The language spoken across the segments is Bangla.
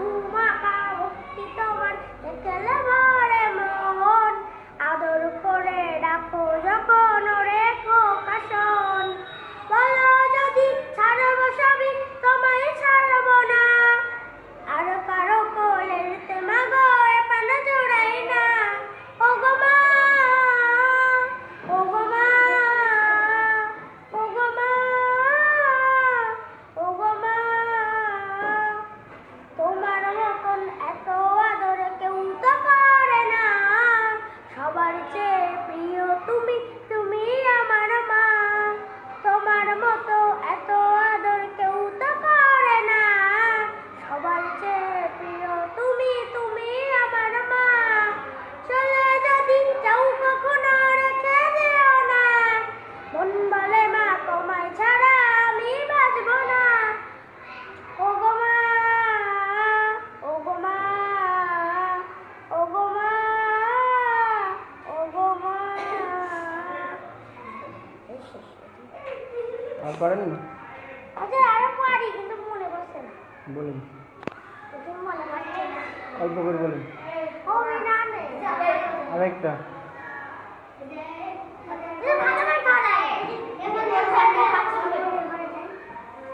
Oh Uma বলে মা তোমায় ছাড়া আমি বাঁচব না। ও গো মা ও গো মা। ও গো আচ্ছা, কিন্তু মনে পড়ছে বলুন। অল্প বলুন। আরেকটা।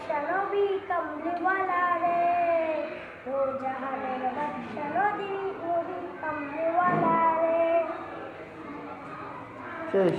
बख्शनो भी कमली वाला रे दो जहाँ में बख्शनो दी वो भी कमली वाला रे शेष।